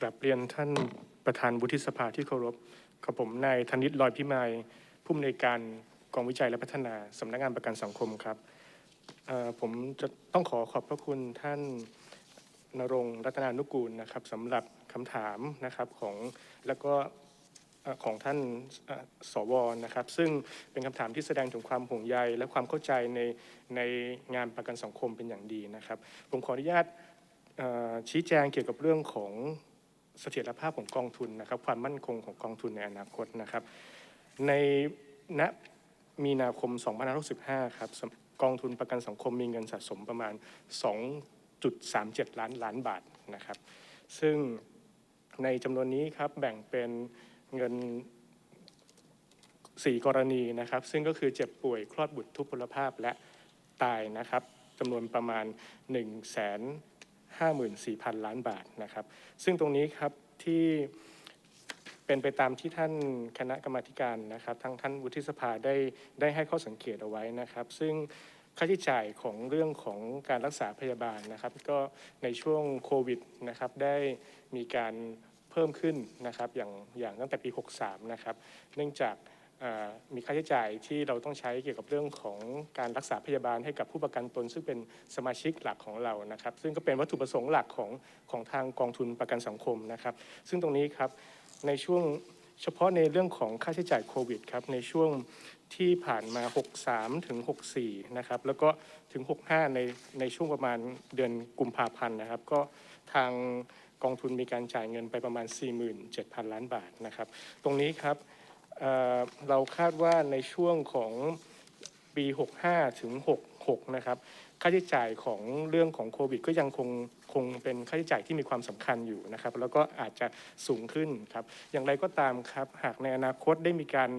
กราบเรียนท่านประธานวุฒิสภาที่เคารพกับผมนายธนิตลอยพิมายผู้อำนวยการกองวิจัยและพัฒนาสำนักงานประกันสังคมครับผมจะต้องขอขอบพระคุณท่านนรงรัตนานุกูลนะครับสำหรับคำถามนะครับของแล้วก็ของท่านเอ่อสวนะครับ ซึ่งเป็นคำถามที่แสดงถึงความห่วงใย และความเข้าใจในในงานประกันสังคมเป็นอย่างดีนะครับ ผมขออนุญาตชี้แจงเกี่ยวกับเรื่องของ เสถียรภาพของกองทุนนะครับ ความมั่นคงของกองทุนในอนาคตนะครับ ในณมีนาคม 2565 ครับกองทุนประกันสังคมมีเงินสะสมประมาณ 2.37 ล้านล้านบาทนะครับ ซึ่งในจำนวนนี้ครับแบ่งเป็นเงิน 4 กรณีนะครับ ซึ่งก็คือเจ็บป่วยคลอดบุตรทุพพลภาพและตายนะครับจำนวนประมาณ1 5 4 0 0 54,000 ล้านบาทนะครับ ซึ่งตรงนี้ครับที่เป็นไปตามที่ท่านคณะกรรมาการนะครับทั้งท่านวุฒิสภาได้ได้ให้ข้อสังเกตเอาไว้นะครับ ซึ่งค่าใช้จ่ายของเรื่องของการรักษาพยาบาลนะครับ ก็ในช่วงโควิดนะครับได้มีการเพิ่มขึ้นนะครับอย่างอย่างตั้งแต่ปี 63 นะครับ เนื่องจาก มีค่าใช้จ่ายที่เราต้องใช้เกี่ยวกับเรื่องของการรักษาพยาบาลให้กับผู้ประกันตน ซึ่งเป็นสมาชิกหลักของเรานะครับ ซึ่งก็เป็นวัตถุประสงค์หลักของของทางกองทุนประกันสังคมนะครับ ซึ่งตรงนี้ครับในช่วงเฉพาะในเรื่องของค่าใช้จ่ายโควิดครับในช่วงที่ผ่านมา 63 ถึง 64 นะครับ แล้วก็ถึง 65 ในในช่วงประมาณเดือนกุมภาพันธ์นะครับ ก็ทางกองทุนมีการจ่ายเงินไปประมาณ 47,000 ล้านบาทนะครับ ตรงนี้ครับ เราคาดว่าในช่วงของปี 65 ถึง 66 นะครับ ค่าใช้จ่ายของเรื่องของโควิด ก็ยังคงคงเป็นค่าใช้จ่ายที่มีความสำคัญอยู่นะครับ แล้วก็อาจจะสูงขึ้นครับ อย่างไรก็ตามครับ หากในอนาคตได้มีการ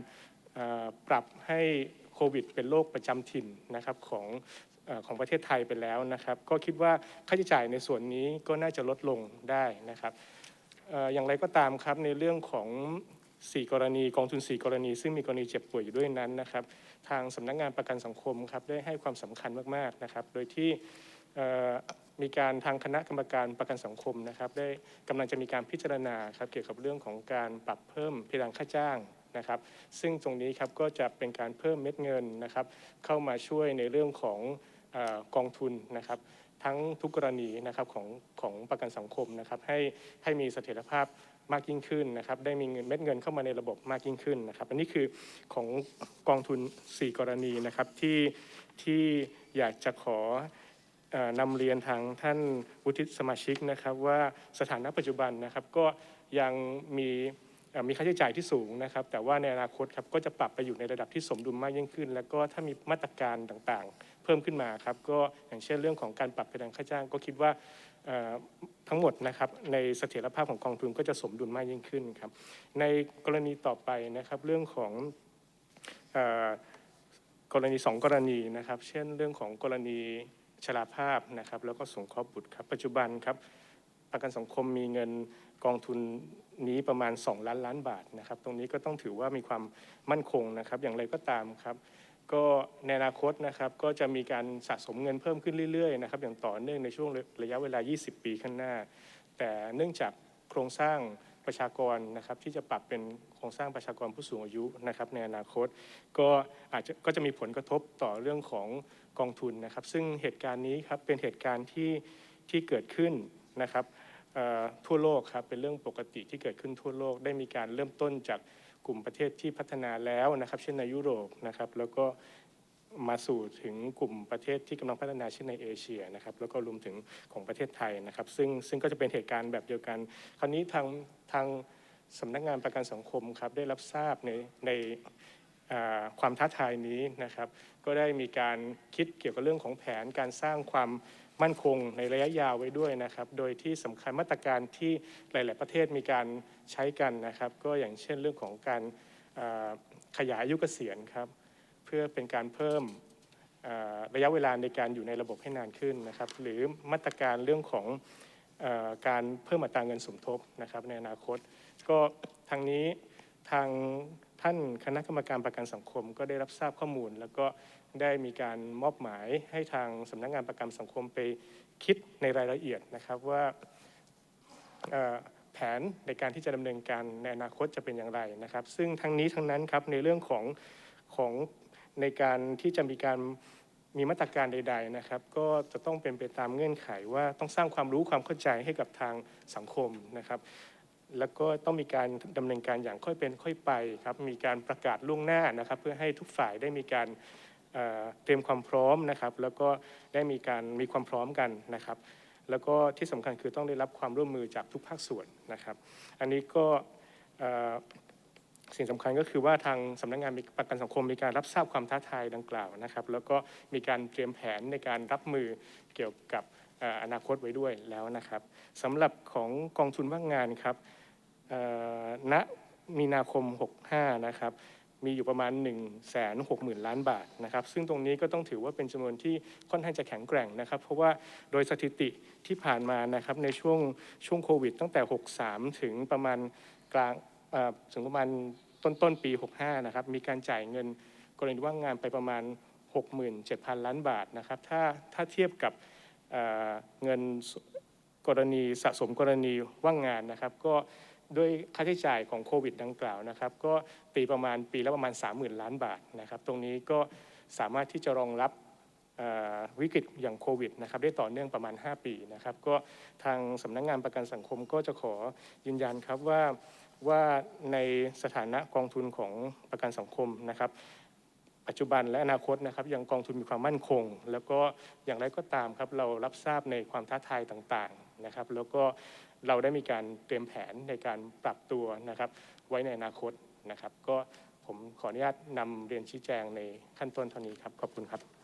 ปรับให้โควิด เป็นโรคประจำถิ่นนะครับของอของประเทศไทยไปแล้วนะครับ ก็คิดว่าค่าใช้จ่ายในส่วนนี้ก็น่าจะลดลงได้นะครับอย่างไรก็ตามครับในเรื่องของ 4 กรณีกองทุน 4 กรณี ซึ่งมีกรณีเจ็บป่วยอยู่ด้วยนั้นนะครับ ทางสำนักงานประกันสังคมครับได้ให้ความสำคัญมากๆนะครับ โดยที่มีการทางคณะกรรมการประกันสังคมนะครับ ได้กำลังจะมีการพิจารณาครับเกี่ยวกับเรื่องของการปรับเพิ่มเพดานค่าจ้างนะครับ ซึ่งตรงนี้ครับก็จะเป็นการเพิ่มเม็ดเงินนะครับ เข้ามาช่วยในเรื่องของอกองทุนนะครับ ทั้งทุกกรณีนะครับของของประกันสังคมนะครับให้ให้มีเสถียรภาพ มากยิ่งขึ้นนะครับ ได้มีเงินเม็ดเงินเข้ามาในระบบมากยิ่งขึ้นนะครับ อันนี้คือของกองทุน 4 กรณีนะครับที่ที่อยากจะขอนำเรียนทางท่านวุฒิสมาชิกนะครับ ว่าสถานะปัจจุบันนะครับก็ยังมีมีค่าใช้จ่ายที่สูงนะครับ แต่ว่าในอนาคตครับก็จะปรับไปอยู่ในระดับที่สมดุลมากยิ่งขึ้น แล้วก็ถ้ามีมาตรการต่างเพิ่มขึ้นมาครับก็อย่างเช่นเรื่องของการปรับเพดานค่าจ้าง ก็คิดว่าทั้งหมดนะครับในเสถียรภาพของกองทุนก็จะสมดุลมากยิ่งขึ้นครับ ในกรณีต่อไปนะครับเรื่องของอกรณีสองกรณีนะครับ เช่นเรื่องของกรณีชราภาพนะครับ แล้วก็สงเคราะห์บุตรครับ ปัจจุบันครับประกันสังคมมีเงินกองทุนนี้ประมาณ 2 ล้านล้านบาทนะครับ ตรงนี้ก็ต้องถือว่ามีความมั่นคงนะครับ อย่างไรก็ตามครับ ก็ในอนาคตนะครับก็จะมีการสะสมเงินเพิ่มขึ้นเรื่อยๆนะครับอย่างต่อเนื่องในช่วงระยะเวลา 20 ปีข้างหน้า แต่เนื่องจากโครงสร้างประชากรนะครับที่จะปรับเป็นโครงสร้างประชากรผู้สูงอายุนะครับในอนาคต ก็อาจจะก็จะมีผลกระทบต่อเรื่องของกองทุนนะครับ ซึ่งเหตุการณ์นี้ครับเป็นเหตุการณ์ที่ที่เกิดขึ้นนะครับทั่วโลกครับเป็นเรื่องปกติที่เกิดขึ้นทั่วโลกได้มีการเริ่มต้นจาก กลุ่มประเทศที่พัฒนาแล้วนะครับ เช่นในยุโรปนะครับ แล้วก็มาสู่ถึงกลุ่มประเทศที่กำลังพัฒนาเช่นในเอเชียนะครับ แล้วก็รวมถึงของประเทศไทยนะครับ ซึ่งซึ่งก็จะเป็นเหตุการณ์แบบเดียวกัน คราวนี้ทางทางสำนักงานประกันสังคมครับได้รับทราบในในความท้าทายนี้นะครับ ก็ได้มีการคิดเกี่ยวกับเรื่องของแผนการสร้างความ มั่นคงในระยะยาวไว้ด้วยนะครับ โดยที่สำคัญมาตรการที่หลาย ๆ ประเทศมีการใช้กันนะครับ ก็อย่างเช่นเรื่องของการขยายอายุเกษียณครับ เพื่อเป็นการเพิ่มระยะเวลาในการอยู่ในระบบให้นานขึ้นนะครับ หรือมาตรการเรื่องของอการเพิ่มอัตราเงินสมทบนะครับในอนาคต ก็ทางนี้ทาง ท่านคณะกรรมการประกันสังคมก็ได้รับทราบข้อมูล แล้วก็ได้มีการมอบหมายให้ทางสำนักงานประกันสังคมไปคิดในรายละเอียดนะครับว่าแผนในการที่จะดำเนินการในอนาคตจะเป็นอย่างไรนะครับ ซึ่งทั้งนี้ทั้งนั้นครับในเรื่องของของในการที่จะมีการมีมาตรการใด ๆนะครับ ก็จะต้องเป็นไปตามเงื่อนไขว่าต้องสร้างความรู้ความเข้าใจให้กับทางสังคมนะครับ แล้วก็ต้องมีการดำเนินการอย่างค่อยเป็นค่อยไปครับ มีการประกาศล่วงหน้านะครับ เพื่อให้ทุกฝ่ายได้มีการเตรียมความพร้อมนะครับ แล้วก็ได้มีการมีความพร้อมกันนะครับ แล้วก็ที่สำคัญคือต้องได้รับความร่วมมือจากทุกภาคส่วนนะครับ อันนี้ก็สิ่งสำคัญก็คือว่าทางสำนักงานประกันสังคมมีการรับทราบความท้าทายดังกล่าวนะครับ แล้วก็มีการเตรียมแผนในการรับมือเกี่ยวกับอนาคตไว้ด้วยแล้วนะครับสำหรับของกองทุนว่างงานครับ ณมีนาคม 65 นะครับ มีอยู่ประมาณ 1 6 0 0 0 0 ล้านบาทนะครับ ซึ่งตรงนี้ก็ต้องถือว่าเป็นจำนวนที่ค่อนข้างจะแข็งแกร่งนะครับ เพราะว่าโดยสถิติที่ผ่านมานะครับในช่วงช่วงโควิด ตั้งแต่ 63 ถึงประมาณกลางถึงประมาณต้นต้นปี 65 นะครับ มีการจ่ายเงินกรณีว่างงานไปประมาณ 67,000 ล้านบาทนะครับ ถ้าถ้าเทียบกับเเงินกรณีสะสมกรณีว่างงานนะครับ ก็ ด้วยค่าใช้จ่ายของโควิดดังกล่าวนะครับก็ตีประมาณปีละประมาณ 30,000 ล้านบาทนะครับตรงนี้ก็สามารถที่จะรองรับวิกฤตอย่างโควิดนะครับได้ต่อเนื่องประมาณ 5 ปีนะครับก็ทางสำนักงงานประกันสังคมก็จะขอยืนยันครับว่าว่าในสถานะกองทุนของประกันสังคมนะครับ ปัจจุบันและอนาคตนะครับยังกองทุนมีความมั่นคง แล้วก็อย่างไรก็ตามครับเรารับทราบในความท้าทายต่างๆนะครับ แล้วก็เราได้มีการเตรียมแผนในการปรับตัวนะครับ ไว้ในอนาคตนะครับ ก็ผมขออนุญาตนำเรียนชี้แจงในขั้นต้นเท่านี้ครับขอบคุณครับ